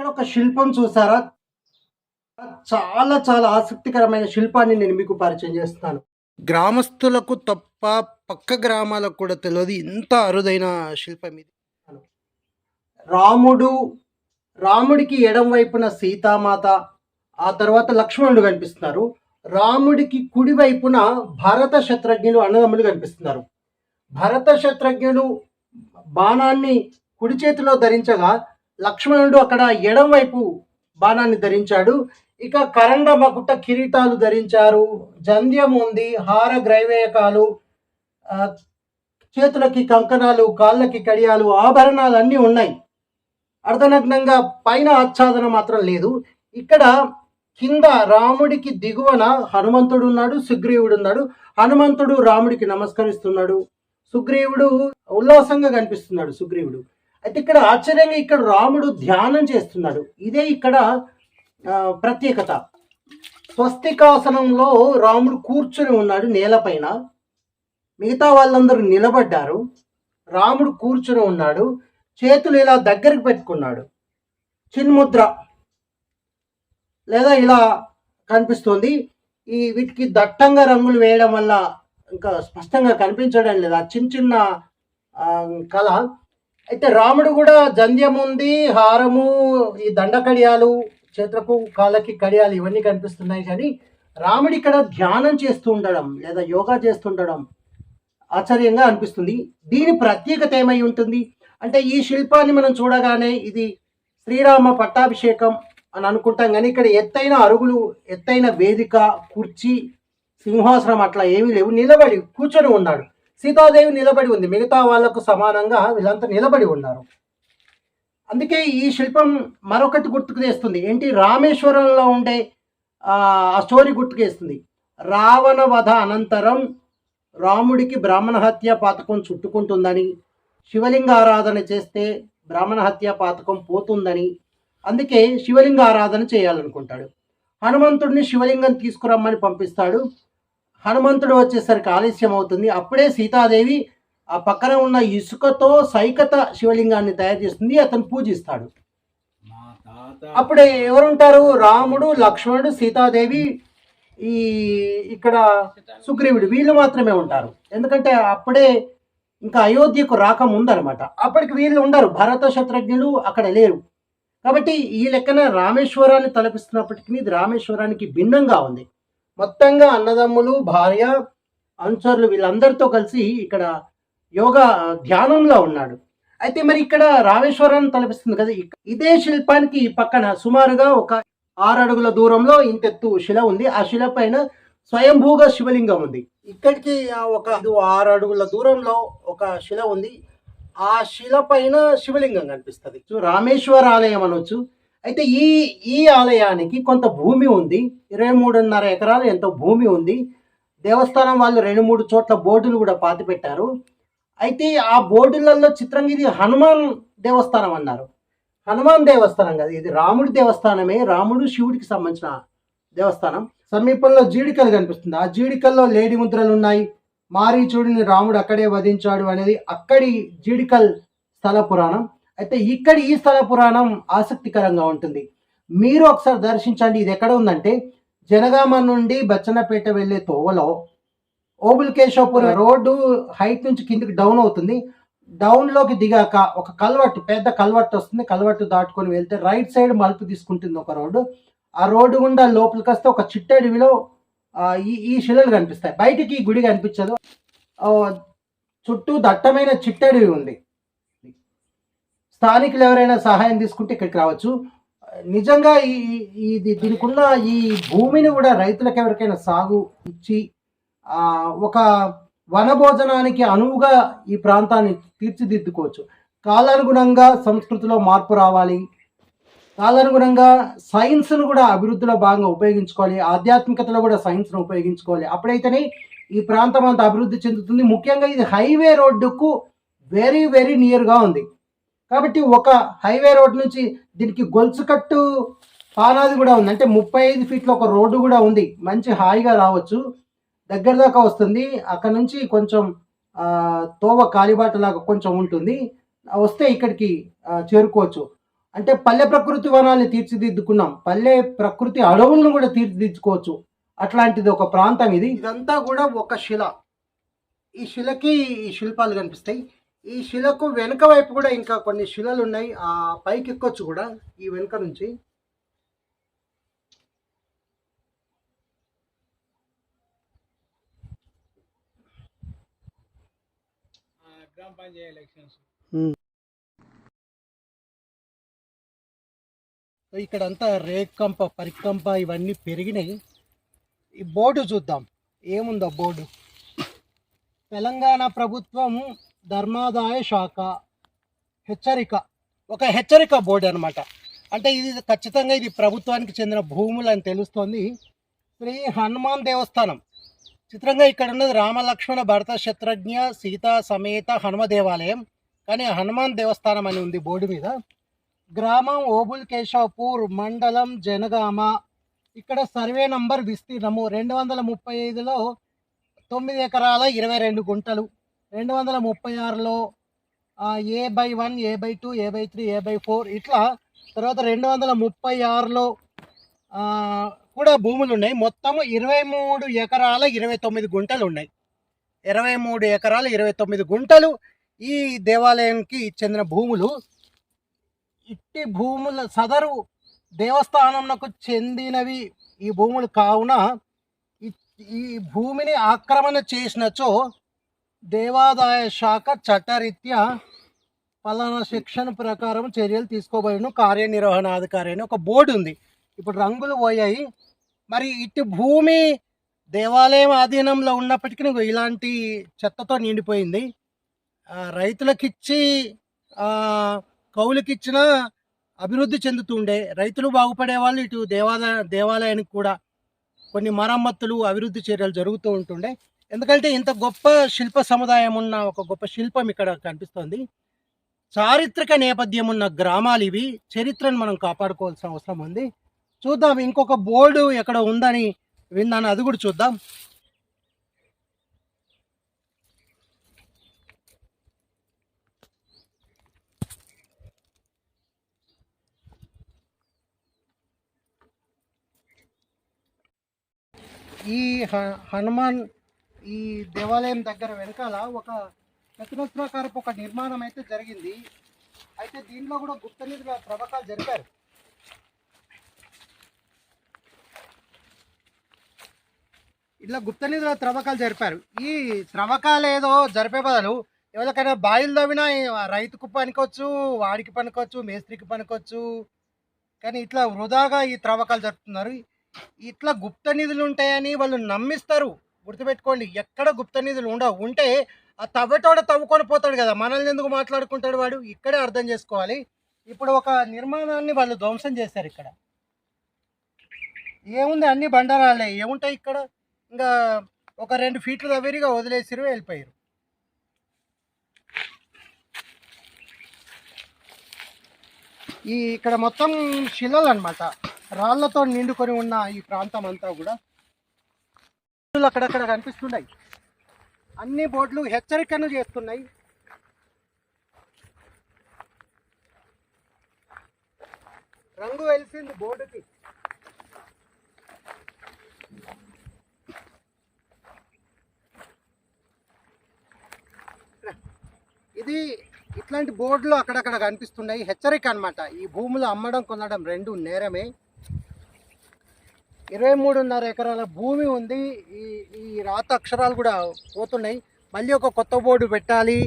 ఇక్కడ ఒక శిల్పం చూసారా? చాలా చాలా ఆసక్తికరమైన శిల్పాన్ని నేను మీకు పరిచయం చేస్తాను. గ్రామస్తులకు తప్ప పక్క గ్రామాలకు కూడా తెలియదు. ఇంత అరుదైన శిల్పం ఇది. రాముడు రాముడికి ఎడం వైపున సీతామాత ఆ తర్వాత లక్ష్మణుడు కనిపిస్తున్నారు. రాముడికి కుడి వైపున భరత శత్రుఘ్నులు అన్నదమ్ములు కనిపిస్తున్నారు. భరత శత్రుఘ్నులు బాణాన్ని కుడి చేతిలో ధరించగా లక్ష్మణుడు అక్కడ ఎడంవైపు బాణాన్ని ధరించాడు. ఇక కరండ మకుట కిరీటాలు ధరించారు. జంధ్యం ఉంది హార గ్రైవేయకాలు చేతులకి కంకణాలు కాళ్ళకి కడియాలు ఆభరణాలు అన్నీ ఉన్నాయి. అర్ధనగ్నంగా పైన ఆచ్ఛాదన మాత్రం లేదు. ఇక్కడ కింద రాముడికి దిగువన హనుమంతుడు ఉన్నాడు సుగ్రీవుడు ఉన్నాడు. హనుమంతుడు రాముడికి నమస్కరిస్తున్నాడు. సుగ్రీవుడు ఉల్లాసంగా కనిపిస్తున్నాడు సుగ్రీవుడు. అయితే ఇక్కడ ఆశ్చర్యంగా ఇక్కడ రాముడు ధ్యానం చేస్తున్నాడు. ఇదే ఇక్కడ ప్రత్యేకత. స్వస్తికాసనంలో రాముడు కూర్చొని ఉన్నాడు నేలపైన. మిగతా వాళ్ళందరూ నిలబడ్డారు. రాముడు కూర్చొని ఉన్నాడు. చేతులు ఇలా దగ్గరికి పెట్టుకున్నాడు. చిన్ముద్ర లేదా ఇలా కనిపిస్తుంది. ఈ వీటికి దట్టంగా రంగులు వేయడం వల్ల ఇంకా స్పష్టంగా కనిపించడం లేదు ఆ చిన్న చిన్న కళ. అయితే రాముడు కూడా జంధ్యం ఉంది హారము ఈ దండ కడియాలు చేతులకు కాళ్ళకి కడియాలు ఇవన్నీ కనిపిస్తున్నాయి కానీ రాముడు ఇక్కడ ధ్యానం చేస్తూ ఉండడం లేదా యోగా చేస్తుండడం ఆశ్చర్యంగా అనిపిస్తుంది. దీని ప్రత్యేకత ఏమై ఉంటుంది అంటే ఈ శిల్పాన్ని మనం చూడగానే ఇది శ్రీరామ పట్టాభిషేకం అని అనుకుంటాం కానీ ఇక్కడ ఎత్తైన అరుగులు ఎత్తైన వేదిక కుర్చీ సింహాసనం అట్లా ఏమీ లేవు. నిలబడి కూర్చొని ఉన్నాడు. సీతాదేవి నిలబడి ఉంది. మిగతా వాళ్ళకు సమానంగా వీళ్ళంతా నిలబడి ఉన్నారు. అందుకే ఈ శిల్పం మరొకటి గుర్తుకు తెస్తుంది. ఏంటి? రామేశ్వరంలో ఉండే ఆ ఆ స్టోరీ గుర్తుకేస్తుంది రావణ వధ అనంతరం రాముడికి బ్రాహ్మణ హత్య పాతకం చుట్టుకుంటుందని శివలింగ ఆరాధన చేస్తే బ్రాహ్మణ హత్య పాతకం పోతుందని అందుకే శివలింగ ఆరాధన చేయాలనుకుంటాడు. హనుమంతుడిని శివలింగం తీసుకురమ్మని పంపిస్తాడు. హనుమంతుడు వచ్చేసరికి ఆలస్యం అవుతుంది. అప్పుడే సీతాదేవి ఆ పక్కన ఉన్న ఇసుకతో సైకత శివలింగాన్ని తయారు చేస్తుంది. అతను పూజిస్తాడు. అప్పుడే ఎవరుంటారు? రాముడు లక్ష్మణుడు సీతాదేవి ఈ ఇక్కడ సుగ్రీవుడు వీళ్ళు మాత్రమే ఉంటారు. ఎందుకంటే అప్పుడే ఇంకా అయోధ్యకు రాకముందనమాట. అప్పటికి వీళ్ళు ఉండరు. భరత శత్రుఘ్నులు అక్కడ లేరు. కాబట్టి ఈ లెక్కన రామేశ్వరాన్ని తలపిస్తున్నప్పటికీ ఇది రామేశ్వరానికి భిన్నంగా ఉంది. మొత్తంగా అన్నదమ్ములు భార్య అనుచరులు వీళ్ళందరితో కలిసి ఇక్కడ యోగా ధ్యానంలో ఉన్నాడు. అయితే మరి ఇక్కడ రామేశ్వరాన్ని తలపిస్తుంది కదా ఇదే శిల్పానికి పక్కన సుమారుగా ఒక ఆరు అడుగుల దూరంలో ఇంతెత్తు శిల ఉంది. ఆ శిల పైన స్వయంభూగా శివలింగం ఉంది. ఇక్కడికి ఒక ఐదు ఆరు అడుగుల దూరంలో ఒక శిల ఉంది. ఆ శిల పైన శివలింగం కనిపిస్తుంది. రామేశ్వర ఆలయం అనొచ్చు అయితే ఈ ఈ ఆలయానికి కొంత భూమి ఉంది. ఇరవై మూడున్నర ఎకరాలు ఎంతో భూమి ఉంది. దేవస్థానం వాళ్ళు రెండు మూడు చోట్ల బోర్డులు కూడా పాతి పెట్టారు. అయితే ఆ బోర్డులలో చిత్రంగా ఇది హనుమాన్ దేవస్థానం అన్నారు. హనుమాన్ దేవస్థానం కదా ఇది రాముడి దేవస్థానమే. రాముడు శివుడికి సంబంధించిన దేవస్థానం. సమీపంలో జీడికలు కనిపిస్తుంది. ఆ జీడికల్లో లేడి ముద్రలు ఉన్నాయి. మారీచుడిని రాముడు అక్కడే వధించాడు అనేది అక్కడి జీడికల్ స్థల పురాణం. అయితే ఇక్కడ ఈ స్థల పురాణం ఆసక్తికరంగా ఉంటుంది. మీరు ఒకసారి దర్శించండి. ఇది ఎక్కడ ఉందంటే జనగామ నుండి బచ్చన్నపేట వెళ్ళే తోవలో ఓబుల్కేశవపురం రోడ్డు హైట్ నుంచి కిందికి డౌన్ అవుతుంది. డౌన్లోకి దిగాక ఒక కల్వర్ట్ పెద్ద కల్వర్ట్ వస్తుంది. కల్వర్ట్ దాటుకొని వెళ్తే రైట్ సైడ్ మలుపు తీసుకుంటుంది ఒక రోడ్డు. ఆ రోడ్డు గుండా లోపలికి వస్తే ఒక చిట్టడివిలో ఈ ఈ శిలలు కనిపిస్తాయి. బయటికి ఈ గుడి కనిపించదు. చుట్టూ దట్టమైన చిట్టడివి ఉంది. స్థానికులు ఎవరైనా సహాయం తీసుకుంటే ఇక్కడికి రావచ్చు. నిజంగా ఈ ఇది దీనికి ఉన్న ఈ భూమిని కూడా రైతులకు ఎవరికైనా సాగు ఇచ్చి ఒక వనభోజనానికి అనువుగా ఈ ప్రాంతాన్ని తీర్చిదిద్దుకోవచ్చు. కాలానుగుణంగా సంస్కృతిలో మార్పు రావాలి. కాలానుగుణంగా సైన్స్ను కూడా అభివృద్ధిలో భాగంగా ఉపయోగించుకోవాలి. ఆధ్యాత్మికతలో కూడా సైన్స్ను ఉపయోగించుకోవాలి. అప్పుడైతేనే ఈ ప్రాంతం అంతా అభివృద్ధి చెందుతుంది. ముఖ్యంగా ఇది హైవే రోడ్డుకు వెరీ వెరీ నియర్గా ఉంది. కాబట్టి ఒక హైవే రోడ్ నుంచి దీనికి గొలుసుకట్టు పానాది కూడా ఉంది. అంటే ముప్పై ఐదు ఫీట్ల ఒక రోడ్డు కూడా ఉంది. మంచి హాయిగా రావచ్చు. దగ్గర దాకా వస్తుంది. అక్కడ నుంచి కొంచెం తోవ కాలిబాట లాగా కొంచెం ఉంటుంది. వస్తే ఇక్కడికి చేరుకోవచ్చు. అంటే పల్లె ప్రకృతి వనాన్ని తీర్చిదిద్దుకున్నాం. పల్లె ప్రకృతి అడవులను కూడా తీర్చిదిద్దుకోవచ్చు. అట్లాంటిది ఒక ప్రాంతం ఇది. ఇదంతా కూడా ఒక శిల. ఈ శిలకి ఈ శిల్పాలు కనిపిస్తాయి. ఈ శిలకు వెనుక వైపు కూడా ఇంకా కొన్ని శిలలు ఉన్నాయి. ఆ పైకి ఎక్కొచ్చు కూడా ఈ వెనుక నుంచి. గ్రామ పంచాయతీ ఎలక్షన్స్. సో ఇక్కడంతా రేకంప పరికంప ఇవన్నీ పెరిగినాయి. ఈ బోర్డు చూద్దాం. ఏముందో బోర్డు? తెలంగాణ ప్రభుత్వం ధర్మాదాయ శాఖ హెచ్చరిక. ఒక హెచ్చరిక బోర్డు అనమాట అంటే ఇది ఖచ్చితంగా ఇది ప్రభుత్వానికి చెందిన భూములు అని తెలుస్తోంది. శ్రీ హనుమాన్ దేవస్థానం. చిత్రంగా ఇక్కడ ఉన్నది రామలక్ష్మణ భరత శత్రుఘ్న సీతా సమేత హనుమ దేవాలయం. కానీ హనుమాన్ దేవస్థానం అని ఉంది బోర్డు మీద. గ్రామం ఓబుల్ కేశవపూర్ మండలం జనగామ. ఇక్కడ సర్వే నంబర్ విస్తీర్ణము రెండు వందల ముప్పై ఐదులో తొమ్మిది ఎకరాల ఇరవై రెండు గుంటలు. రెండు వందల ముప్పై ఆరులో A by one A by two A by three A by four ఇట్లా తర్వాత రెండు వందల ముప్పై ఆరులో కూడా భూములు ఉన్నాయి మొత్తం ఇరవై మూడు ఎకరాల ఇరవై తొమ్మిది గుంటలు ఉన్నాయి ఇరవై మూడు ఎకరాల ఇరవై తొమ్మిది గుంటలు ఈ దేవాలయానికి చెందిన భూములు. ఇట్టి భూముల సదరు దేవస్థానంకు చెందినవి ఈ భూములు కావున ఈ భూమిని ఆక్రమణ చేసినచో దేవాదాయ శాఖ చట్టరీత్యా పలానా సెక్షన్ ప్రకారం చర్యలు తీసుకోబడిన కార్యనిర్వహణాధికారి అని ఒక బోర్డు ఉంది. ఇప్పుడు రంగులు పోయాయి. మరి ఇటు భూమి దేవాలయం ఆధీనంలో ఉన్నప్పటికీ ఇలాంటి చెత్తతో నిండిపోయింది. రైతులకిచ్చి కౌలుకిచ్చిన అభివృద్ధి చెందుతుండే. రైతులు బాగుపడే వాళ్ళు ఇటు దేవాలయ దేవాలయానికి కూడా కొన్ని మరమ్మతులు అభివృద్ధి చర్యలు జరుగుతూ ఉంటుండే. ఎందుకంటే ఇంత గొప్ప శిల్ప సముదాయం ఉన్న ఒక గొప్ప శిల్పం ఇక్కడ కనిపిస్తుంది. చారిత్రక నేపథ్యం ఉన్న గ్రామాలు ఇవి. చరిత్రను మనం కాపాడుకోవాల్సిన అవసరం ఉంది. చూద్దాం ఇంకొక బోర్డు ఎక్కడ ఉందని విన్నాను. అది కూడా చూద్దాం. ఈ హ- హనుమాన్ ఈ దేవాలయం దగ్గర వెనకాల ఒక చతురస్రాకారపు ఒక నిర్మాణం అయితే జరిగింది. అయితే దీనిలో కూడా గుప్త నిధుల త్రవ్వకాలు జరిపారు. ఇట్లా గుప్త నిధుల త్రవ్వకాలు జరిపారు. ఈ త్రవ్వకాలు ఏదో జరిపే బదులు ఎవరికైనా బాయిలు తవ్వినా రైతుకు పనికొచ్చు వాడికి పనికొచ్చు మేస్త్రికి పనికొచ్చు. కానీ ఇట్లా వృధాగా ఈ త్రవ్వకాలు జరుపుతున్నారు. ఇట్లా గుప్త నిధులు ఉంటాయని వాళ్ళు నమ్మిస్తారు. గుర్తుపెట్టుకోండి ఎక్కడ గుప్త నిధులు ఉండవు ఉంటే ఆ తవ్వటోడ తవ్వుకొని పోతాడు కదా మనల్ని ఎందుకు మాట్లాడుకుంటాడు వాడు? ఇక్కడే అర్థం చేసుకోవాలి. ఇప్పుడు ఒక నిర్మాణాన్ని వాళ్ళు ధ్వంసం చేశారు ఇక్కడ. ఏముంది అన్ని బండరాళ్ళే ఏముంటాయి ఇక్కడ? ఇంకా ఒక రెండు ఫీట్లు తవ్వేరిగా వదిలేసిరు వెళ్ళిపోయారు. ఈ ఇక్కడ మొత్తం శిలలు అనమాట రాళ్ళతో నిండుకొని ఉన్న ఈ ప్రాంతం అంతా కూడా బోట్లు అక్కడక్కడ కనిపిస్తున్నాయి. అన్ని బోర్డులు హెచ్చరికను చేస్తున్నాయి. రంగు వెలిసింది బోర్డుకి. ఇది ఇట్లాంటి బోర్డులు అక్కడక్కడ కనిపిస్తున్నాయి. హెచ్చరిక అన్నమాట. ఈ భూములు అమ్మడం కొనడం రెండు నేరమే. ఇరవై మూడున్నర ఎకరాల భూమి ఉంది. ఈ ఈ రాత అక్షరాలు కూడా పోతున్నాయి. మళ్ళీ ఒక కొత్త బోర్డు పెట్టాలి.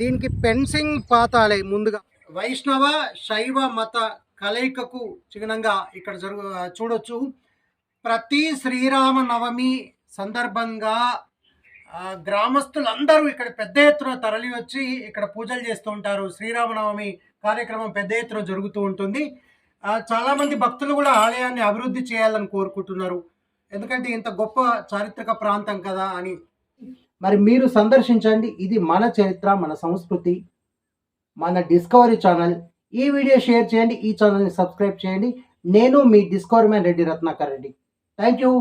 దీనికి పెన్సింగ్ పాతాలి ముందుగా. వైష్ణవ శైవ మత కలయికకు చిహ్నంగా ఇక్కడ జరుగు చూడొచ్చు. ప్రతి శ్రీరామ నవమి సందర్భంగా గ్రామస్తులందరూ ఇక్కడ పెద్ద ఎత్తున తరలి వచ్చి ఇక్కడ పూజలు చేస్తూ ఉంటారు. శ్రీరామనవమి కార్యక్రమం పెద్ద ఎత్తున జరుగుతూ ఉంటుంది. చాలామంది చాలా మంది భక్తులు కూడా ఆలయాన్ని అభివృద్ధి చేయాలని కోరుకుంటున్నారు. ఎందుకంటే ఇంత గొప్ప చారిత్రక ప్రాంతం కదా అని. మరి మీరు సందర్శించండి. ఇది మన చరిత్ర మన సంస్కృతి మన డిస్కవరీ ఛానల్. ఈ వీడియో షేర్ చేయండి. ఈ ఛానల్ని సబ్స్క్రైబ్ చేయండి. నేను మీ Discovery man Reddy Ratnakar Reddy. Thank you